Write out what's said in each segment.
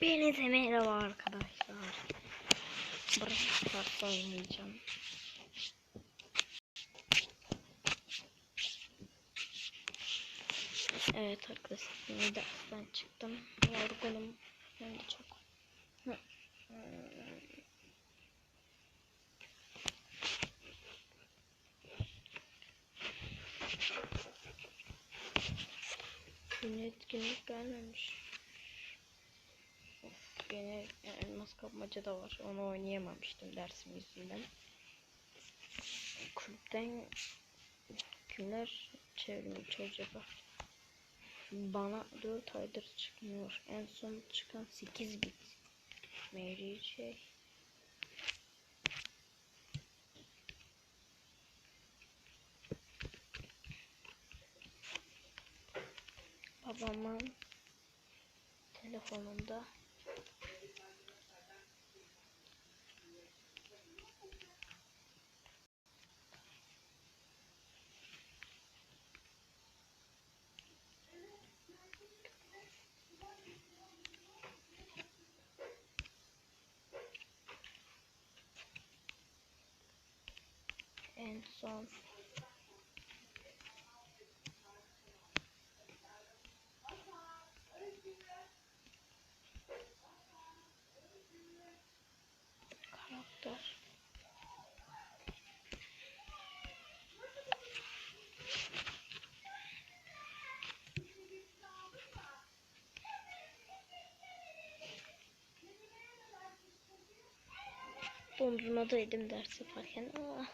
Hepinize merhaba arkadaşlar. Brawl Stars oynayacağım. Evet arkadaşlar yeni dersten çıktım. Yorgunum. Hem de çok. Yine etkinlik gelmemiş. Of, yine elmas kapmaca da var. Onu oynayamamıştım dersim yüzünden. Kulüpten kimler çevirmiş acaba? Bana 4 aydır çıkmıyor. En son çıkan 8 bit. Mary J. Babamın telefonunda en son karakter Dondurmadaydım ders yaparken. Aa.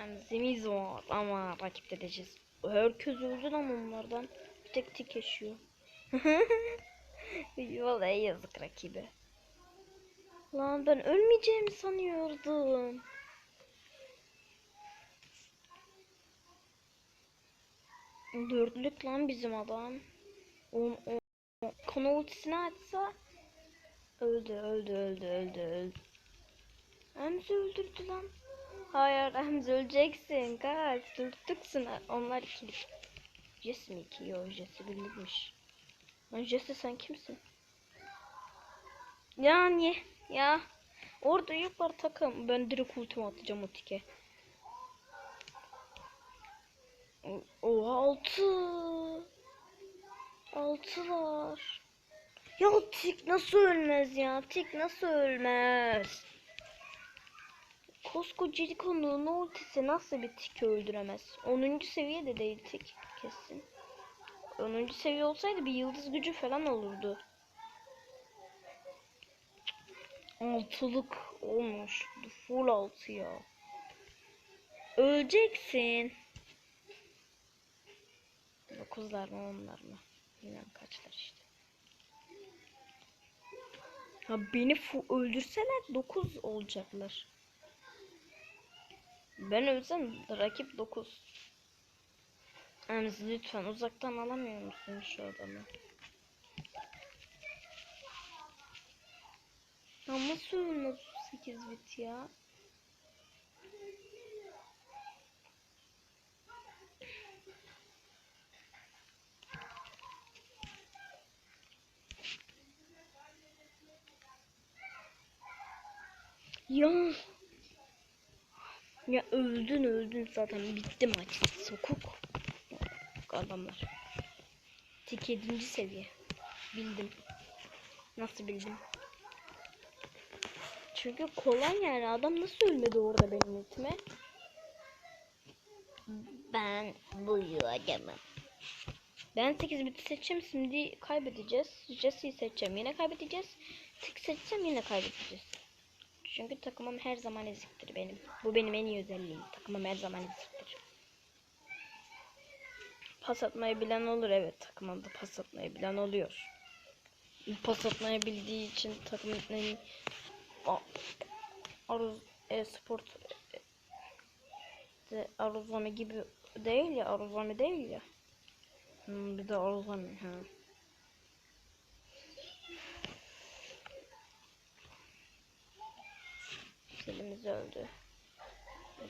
Yani zemiz var ama rakip edeceğiz. Herkes öldü lan onlardan. Bir tek tik yaşıyor. Vallahi yazık rakibe. Lan ben ölmeyeceğimi sanıyordum. Dörtlük lan bizim adam. On, on, on. Konu ultisini açsa öldü öldü öldü öldü öldü. Hamza öldürdü lan. Hayır Hamza öleceksin. Kaç. Dürttüksün. Onlar ikili. Jesse mi iki? Yok Jesse birlikmiş. Lan Jesse sen kimsin? Ya niye? Ya. Orada yok var takım. Ben direkt ultimi atacağım o tike. O, o altı. Altılar. Ya tik nasıl ölmez ya? Tik nasıl ölmez? Koskoca konuğun ultisi nasıl bir tik öldüremez? 10. seviye de değil tik kesin. 10. seviye olsaydı bir yıldız gücü falan olurdu. Altılık olmuş. Full altı ya. Öleceksin. Dokuzlar mı onlar mı? Bilmem kaçlar işte. Ha beni öldürseler dokuz olacaklar. Ben ölsem rakip 9. Emzi lütfen uzaktan alamıyor musun şu adamı? Ya nasıl ölmez 8 bit ya? Ya ya öldün öldün zaten bitti maç. Sokuk. Adamlar. Tek 7. seviye. Bildim. Nasıl bildim? Çünkü kolay yani adam nasıl ölmedi orada benim ultime? Ben bu adamım. Ben 8 biti seçeceğim şimdi kaybedeceğiz. Jesse'yi seçeceğim yine kaybedeceğiz. Tek seçeceğim yine kaybedeceğiz. Çünkü takımım her zaman eziktir benim. Bu benim en iyi özelliğim. Takımım her zaman eziktir. Pas atmayı bilen olur evet. Takımımda pas atmayı bilen oluyor. Pas atmayı bildiği için takımın en Aruz e-sport de Aruzami gibi değil ya Aruzami değil ya. Hmm, bir de Aruzami ha. Selimiz öldü.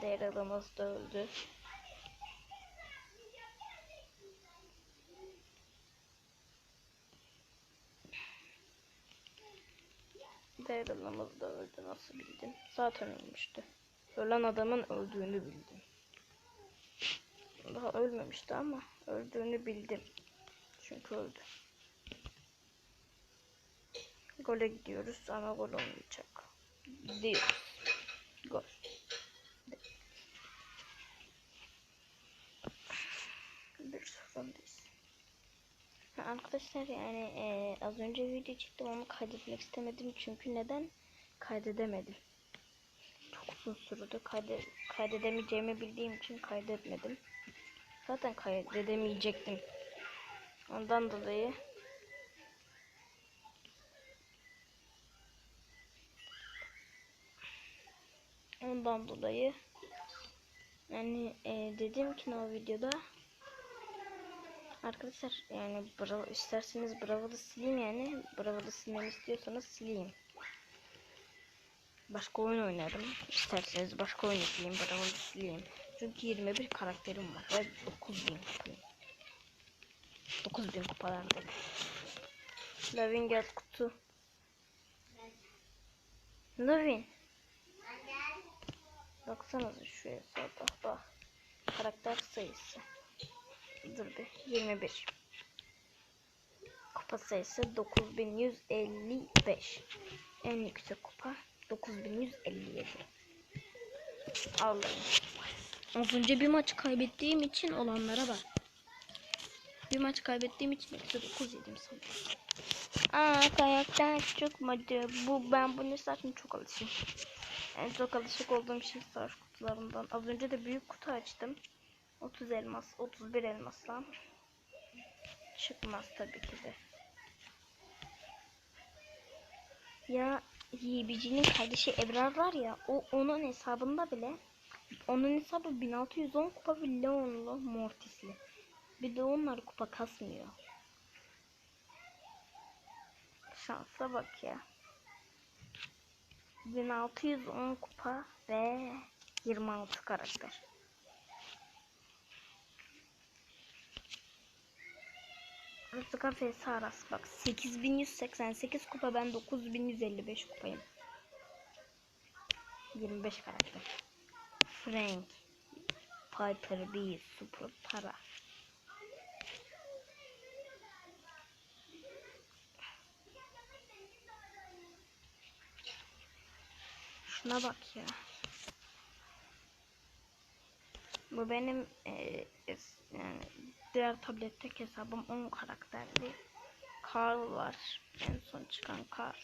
Diğer adamız da öldü. Diğer adamız da öldü. Nasıl bildin? Zaten ölmüştü. Ölen adamın öldüğünü bildim. Daha ölmemişti ama öldüğünü bildim. Çünkü öldü. Gole gidiyoruz ama gol olmayacak. Gidiyoruz. Gol. Bir sıfır öndeyiz. Ha, Arkadaşlar yani eee, az önce video çektim ama kaydetmek istemedim çünkü neden kaydedemedim. Çok uzun sürdü kayde, kaydedemeyeceğimi bildiğim için kaydetmedim. Zaten kaydedemeyecektim. Ondan dolayı ondan dolayı yani eee, dedim ki o videoda Arkadaşlar yani bravo isterseniz Bravo'da sileyim yani Bravo'da silmemi istiyorsanız sileyim. Başka oyun oynarım. İsterseniz başka oyun sileyim Bravo'da sileyim. Çünkü 21 karakterim var ve 9000 kupayım. 9000 kupalardayım. Lavin gel kutu. Lavin. Baksanıza şuraya sağda bak. Karakter sayısı. Dur bir. 21. Kupa sayısı 9155. En yüksek kupa 9157. Allah'ım. Az önce bir maç kaybettiğim için olanlara bak. Bir maç kaybettiğim için eksi 9 yedim sanırım. Aa kayaktan çıkmadı. Bu ben bunu zaten çok alışım. En çok alışık olduğum şey savaş kutularından. Az önce de büyük kutu açtım. 30 elmas, 31 elmasla çıkmaz tabii ki de. Ya Yibici'nin kardeşi Ebrar var ya, o onun hesabında bile onun hesabı 1610 kupa ve Leon'lu Mortis'li. Bir de onlar kupa kasmıyor. Şansa bak ya. 1610 kupa ve 26 karakter. Rıfkı Fesi Aras bak 8188 kupa ben 9155 kupayım. 25 karakter. Frank Piper B Super Para. Şuna bak ya. Bu benim e, es- yani diğer tabletteki hesabım 10 karakterli. Carl var. En son çıkan Carl.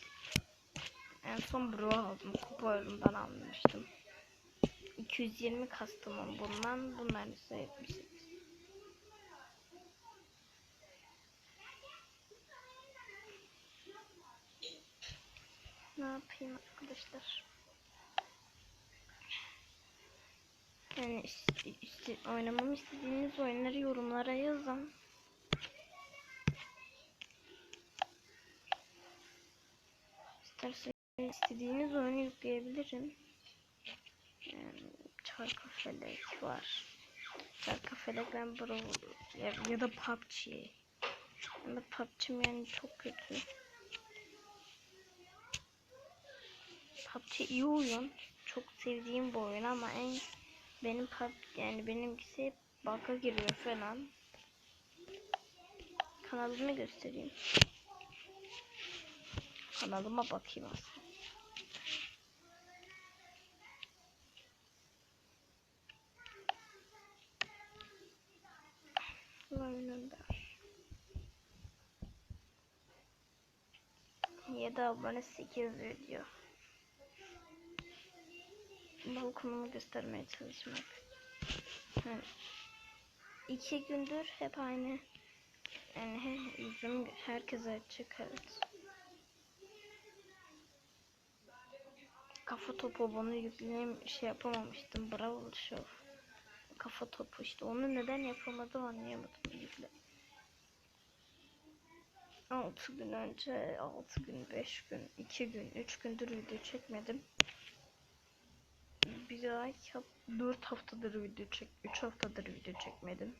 En son Bro aldım. Kupa oyunundan almıştım. 220 kastımım bundan. Bunların ise 78. Ne yapayım arkadaşlar? Yani ist- ist- oynamamı istediğiniz oyunları yorumlara yazın. İsterseniz istediğiniz oyunu yükleyebilirim. Yani Çarkıfelek var. Çarkıfelek ben Brawl ya, ya da PUBG. Ya da PUBG'm yani çok kötü. PUBG iyi oyun. Çok sevdiğim bir oyun ama en benim yani benimkisi bug'a giriyor falan. Kanalımı göstereyim. Kanalıma bakayım aslında. Önünde. 7 abone 8 video. Balkonumu göstermeye çalışmak. Yani iki gündür hep aynı. Yani he, yüzüm herkese açık evet. Kafa topu bunu yükleyeyim şey yapamamıştım. Bravo Show. Kafa topu işte onu neden yapamadım anlayamadım yükle. 6 gün önce 6 gün 5 gün 2 gün 3 gündür video çekmedim. Ay, 4 haftadır video çek, 3 haftadır video çekmedim.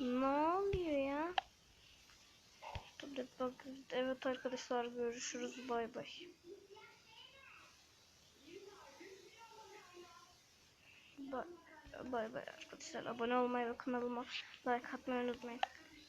Ne oluyor ya? Dur bak evet arkadaşlar görüşürüz bay. Bay bay bay arkadaşlar abone olmayı ve kanalıma like atmayı unutmayın.